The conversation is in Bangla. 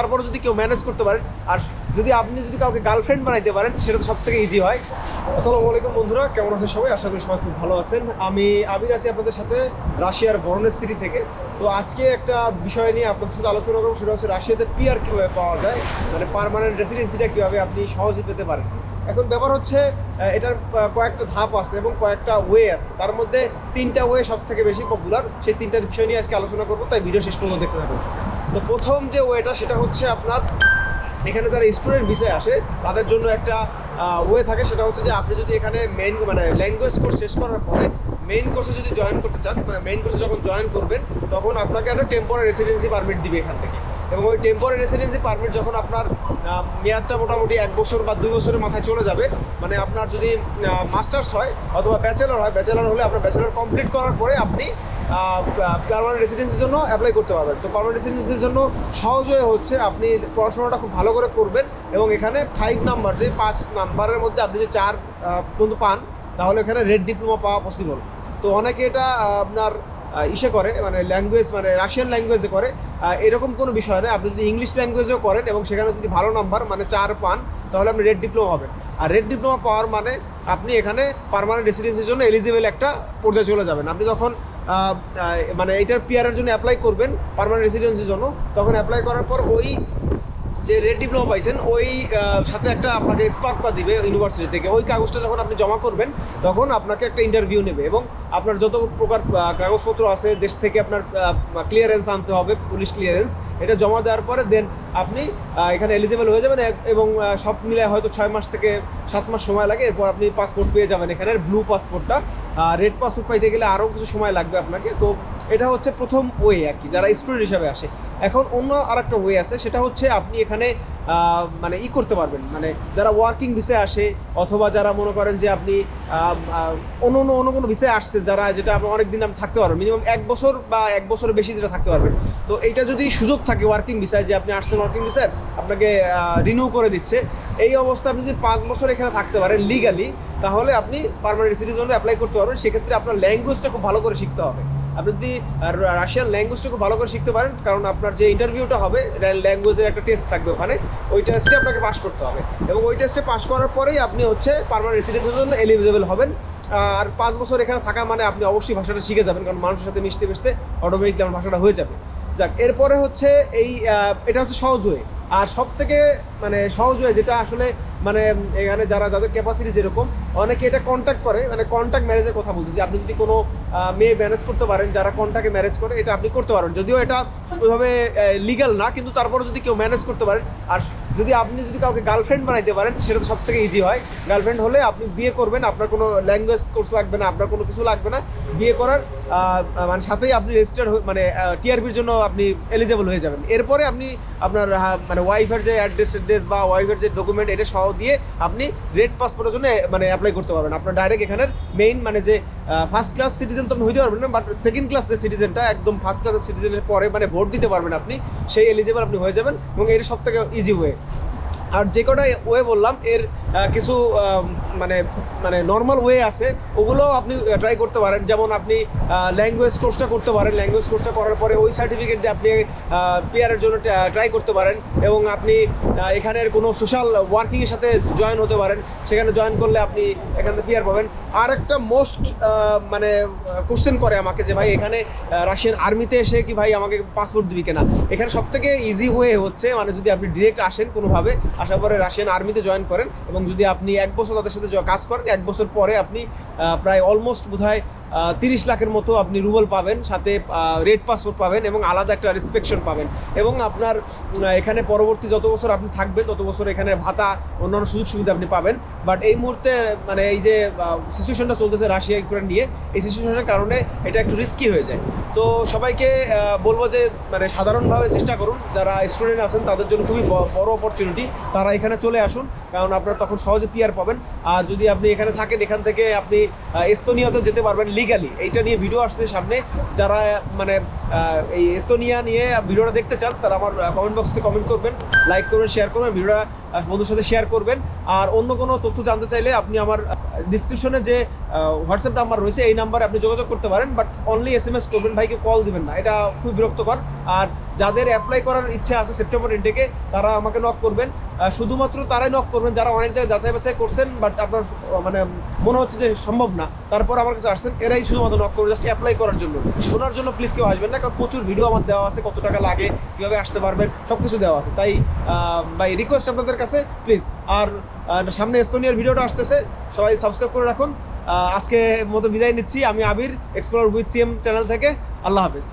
তারপরে যদি কেউ ম্যানেজ করতে পারেন আর যদি আপনি যদি কাউকে গার্লফ্রেন্ড বানাইতে পারেন, সেটা সব থেকে ইজি হয়। আসসালামু আলাইকুম বন্ধুরা, কেমন আছেন সবাই? আশা করি সবাই খুব ভালো আছেন। আমি আবির আছি আপনাদের সাথে রাশিয়ার বরনেস সিটি থেকে। তো আজকে একটা বিষয় নিয়ে আপনাদের সাথে আলোচনা করব, সেটা হচ্ছে রাশিয়াতে পিআর কীভাবে পাওয়া যায় মানে পার্মানেন্ট রেসিডেন্সিটা কীভাবে আপনি সহজে পেতে পারেন। এখন ব্যাপার হচ্ছে এটার কয়েকটা ধাপ আছে এবং কয়েকটা ওয়ে আছে। তার মধ্যে তিনটা ওয়ে সব থেকে বেশি পপুলার সেই তিনটার বিষয় নিয়ে আজকে আলোচনা করব, তাই ভিডিও শেষ পর্যন্ত দেখতে থাকুন। তো প্রথম যে ওয়েটা সেটা হচ্ছে আপনার এখানে যারা স্টুডেন্ট ভিসায় আসে, তাদের জন্য একটা ওয়ে থাকে, সেটা হচ্ছে যে আপনি যদি এখানে মেন মানে ল্যাঙ্গুয়েজ কোর্স শেষ করার পরে মেইন কোর্সে যদি জয়েন করতে চান মানে মেইন কোর্সে যখন জয়েন করবেন, তখন আপনাকে একটা টেম্পোরারি রেসিডেন্সি পারমিট দিবে এখান থেকে। এবং ওই টেম্পোরারি রেসিডেন্সি পারমিট যখন আপনার মেয়াদটা মোটামুটি এক বছর বা দুই বছরের মাথায় চলে যাবে মানে আপনার যদি মাস্টার্স হয় অথবা ব্যাচেলর হয় ব্যাচেলর হলে আপনার ব্যাচেলর কমপ্লিট করার পরে আপনি পারমানেন্ট রেসিডেন্সির জন্য অ্যাপ্লাই করতে পারবেন। তো পারমানেন্ট রেসিডেন্সির জন্য সহজ হয়ে হচ্ছে আপনি পড়াশোনাটা খুব ভালো করে করবেন এবং এখানে ফাইভ নাম্বার যে পাঁচ নাম্বারের মধ্যে আপনি যে চার পর্যন্ত পান, তাহলে এখানে রেড ডিপ্লোমা পাওয়া পসিবল তো অনেকে এটা আপনার ইসে করে মানে ল্যাঙ্গুয়েজ মানে রাশিয়ান ল্যাঙ্গুয়েজে করে। এরকম কোনো বিষয় নয়। আপনি যদি ইংলিশ ল্যাঙ্গুয়েজেও করেন এবং সেখানে যদি ভালো নাম্বার মানে চার পান, তাহলে আপনি রেড ডিপ্লোমা হবেন আর রেড ডিপ্লোমা পাওয়ার মানে আপনি এখানে পার্মানেন্ট রেসিডেন্সির জন্য এলিজিবল একটা পর্যায়ে চলে যাবেন। আপনি যখন মানে এটার পিয়ারের জন্য অ্যাপ্লাই করবেন পার্মানেন্ট রেসিডেন্সির জন্য, তখন অ্যাপ্লাই করার পর ওই যে রেড ডিপ্লোমা পাইছেন, ওই সাথে একটা আপনাকে স্পার্কটা দিবে ইউনিভার্সিটি থেকে। ওই কাগজটা যখন আপনি জমা করবেন, তখন আপনাকে একটা ইন্টারভিউ নেবে এবং আপনার যত প্রকার কাগজপত্র আছে, দেশ থেকে আপনার ক্লিয়ারেন্স আনতে হবে পুলিশ ক্লিয়ারেন্স এটা জমা দেওয়ার পরে দেন আপনি এখানে এলিজিবল হয়ে যাবেন এবং সব মিলে হয়তো ছয় মাস থেকে সাত মাস সময় লাগে। এরপর আপনি পাসপোর্ট পেয়ে যাবেন এখানের ব্লু পাসপোর্টটা রেড পাসপোর্ট পাইতে গেলে আরও কিছু সময় লাগবে আপনাকে। তো এটা হচ্ছে প্রথম ওয়ে আর কি, যারা স্টুডেন্ট হিসাবে আসে। এখন অন্য আরেকটা ওয়ে আছে, সেটা হচ্ছে আপনি এখানে মানে ই করতে পারবেন। মানে যারা ওয়ার্কিং ভিসায় আসে, অথবা যারা মনে করেন যে আপনি অন্য অন্য অন্য কোনো ভিসায় আসছে যারা যেটা আপনি অনেক দিন আপনি থাকতে পারবেন। মিনিমাম এক বছর বা এক বছরের বেশি যেটা থাকতে পারবেন। তো এইটা যদি সুযোগ থাকে ওয়ার্কিং ভিসায় যে আপনি আসছেন ওয়ার্কিং ভিসায় আপনাকে রিনিউ করে দিচ্ছে। এই অবস্থা আপনি যদি পাঁচ বছর এখানে থাকতে পারেন লিগালি তাহলে আপনি পারমানেন্ট জন্য অ্যাপ্লাই করতে পারবেন। সেক্ষেত্রে আপনার ল্যাঙ্গুয়েজটা খুব ভালো করে শিখতে হবে। আপনি যদি রাশিয়ান খুব ভালো করে শিখতে পারেন, কারণ আপনার যে ইন্টারভিউটা হবে ল্যাঙ্গুয়েজের একটা টেস্ট থাকবে ওখানে, ওই টেস্টে আপনাকে পাস করতে হবে। এবং ওই টেস্টে পাস করার পরেই আপনি হচ্ছে পারমানেন্ট রেসিডেন্সের জন্য এলিজিবল হবেন। আর পাঁচ বছর এখানে থাকা মানে আপনি অবশ্যই ভাষাটা শিখে যাবেন, কারণ মানুষের সাথে মিশতে মিশতে অটোমেটিকলি আমার ভাষাটা হয়ে যাবে। যাক, এরপরে হচ্ছে এই এটা হচ্ছে সহজ ওয়ে আর সব থেকে মানে সহজ হয়ে যেটা আসলে মানে এখানে যারা, যাদের ক্যাপাসিটি যেরকম, অনেকে এটা কন্ট্যাক্ট করে মানে কন্ট্যাক্ট ম্যারেজের কথা বলতেছি। আপনি যদি কোনো মেয়ে ম্যানেজ করতে পারেন, যারা কন্ট্যাক্টে ম্যারেজ করে, এটা আপনি করতে পারেন। যদিও এটা ওইভাবে লিগাল না, কিন্তু তারপরে যদি কেউ ম্যানেজ করতে পারেন, আর যদি আপনি যদি কাউকে গার্লফ্রেন্ড বানাইতে পারেন, সেটা সব থেকে ইজি হয়। গার্লফ্রেন্ড হলে আপনি বিয়ে করবেন, আপনার কোনো ল্যাঙ্গুয়েজ কোর্স লাগবে না, আপনার কোনো কিছু লাগবে না। বিয়ে করার মানে সাথেই আপনি রেজিস্টার্ড মানে টিআরপির জন্য আপনি এলিজেবল হয়ে যাবেন। এরপরে আপনি আপনার মানে ওয়াইফের যে অ্যাড্রেস অ্যাড্রেস বা ওয়াইফের যে ডকুমেন্ট এটা সহ দিয়ে আপনি রেড পাসপোর্টের জন্য মানে অ্যাপ্লাই করতে পারবেন। আপনার ডাইরেক্ট এখানের মেইন মানে যে ফার্স্ট ক্লাস সিটিজেন তো আপনি হইতে পারবেন না বাট সেকেন্ড ক্লাস যে সিটিজেনটা একদম ফার্স্ট ক্লাসের সিটিজেনের পরে মানে ভোট দিতে পারবেন আপনি, সেই এলিজেবল আপনি হয়ে যাবেন এবং এটা সব থেকে ইজি ওয়ে আর যে কটা ওয়ে বললাম, এর কিছু মানে মানে নর্মাল ওয়ে আছে। ওগুলো আপনি ট্রাই করতে পারেন। যেমন আপনি ল্যাঙ্গুয়েজ কোর্সটা করতে পারেন। ল্যাঙ্গুয়েজ কোর্সটা করার পরে ওই সার্টিফিকেট দিয়ে আপনি পিয়ারের জন্য ট্রাই করতে পারেন। এবং আপনি এখানের কোনো সোশ্যাল ওয়ার্কিংয়ের সাথে জয়েন হতে পারেন। সেখানে জয়েন করলে আপনি এখান থেকে পিয়ার পাবেন। আর একটা মোস্ট মানে কোশ্চেন করে আমাকে যে, ভাই, এখানে রাশিয়ান আর্মিতে এসে কি ভাই আমাকে পাসপোর্ট দিবি কিনা? এখানে সব থেকে ইজি ওয়ে হচ্ছে মানে যদি আপনি ডিরেক্ট আসেন কোনোভাবে, আসার পরে রাশিয়ান আর্মিতে জয়েন করেন এবং যদি আপনি এক বছর তাদের সাথে কাজ করেন, এক বছর পরে আপনি প্রায় অলমোস্ট বোধ হয় তিরিশ লাখের মতো আপনি রুবল পাবেন সাথে রেড পাসপোর্ট পাবেন এবং আলাদা একটা রেসপেকশন পাবেন। এবং আপনার এখানে পরবর্তী যত বছর আপনি থাকবেন তত বছর এখানে ভাতা অন্যান্য সুযোগ সুবিধা আপনি পাবেন। বাট এই মুহূর্তে মানে এই যে সিচুয়েশনটা চলতেছে রাশিয়া ইউক্রেন নিয়ে এই সিচুয়েশনের কারণে এটা একটু রিস্কি হয়ে যায়। তো সবাইকে বলব যে মানে সাধারণভাবে চেষ্টা করুন যারা স্টুডেন্ট আছেন তাদের জন্য খুবই বড় অপরচুনিটি তারা এখানে চলে আসুন কারণ আপনারা তখন সহজে পিয়ার পাবেন। আর যদি আপনি এখানে থাকেন এখান থেকে আপনি আহ, এস্তোনিয়াতেও যেতে পারবেন লিগালি এইটা নিয়ে ভিডিও আসছে সামনে। যারা মানে এই এস্তোনিয়া নিয়ে ভিডিওটা দেখতে চান, তারা আমার কমেন্ট বক্সে কমেন্ট করবেন লাইক করবেন শেয়ার করবেন, ভিডিওটা বন্ধুর সাথে শেয়ার করবেন। আর অন্য কোনো তথ্য জানতে চাইলে আপনি আমার ডিসক্রিপশনে যে হোয়াটসঅ্যাপ নাম্বার রয়েছে, এই নাম্বারে আপনি যোগাযোগ করতে পারেন but only S M S করবেন, ভাইকে কল দিবেন না। এটা খুব বিরক্তকর। আর যাদের অ্যাপ্লাই করার ইচ্ছা আছে সেপ্টেম্বর ইনটেকে তারা আমাকে নক করবেন। শুধুমাত্র তারাই নক করবেন, যারা অনেক জায়গায় যাচাই বাছাই করছেন বাট আপনার মানে মনে হচ্ছে যে সম্ভব না। তারপর আমার কাছে আসছেন, এরাই শুধুমাত্র নক করবে জাস্ট অ্যাপ্লাই করার জন্য। শোনার জন্য প্লিজ কেউ আসবেন না, কারণ প্রচুর ভিডিও আমার দেওয়া আছে, কত টাকা লাগে, কীভাবে আসতে পারবেন সব কিছু দেওয়া আছে। তাই বাই রিকোয়েস্ট আপনাদের কাছে প্লিজ আর সামনে এস্তোনিয়ার ভিডিওটা আসতেছে, সবাই সাবস্ক্রাইব করে রাখুন। আজকে মতো বিদায় নিচ্ছি, আমি Abir explore with CM channel থেকে। আল্লাহ হাফিজ।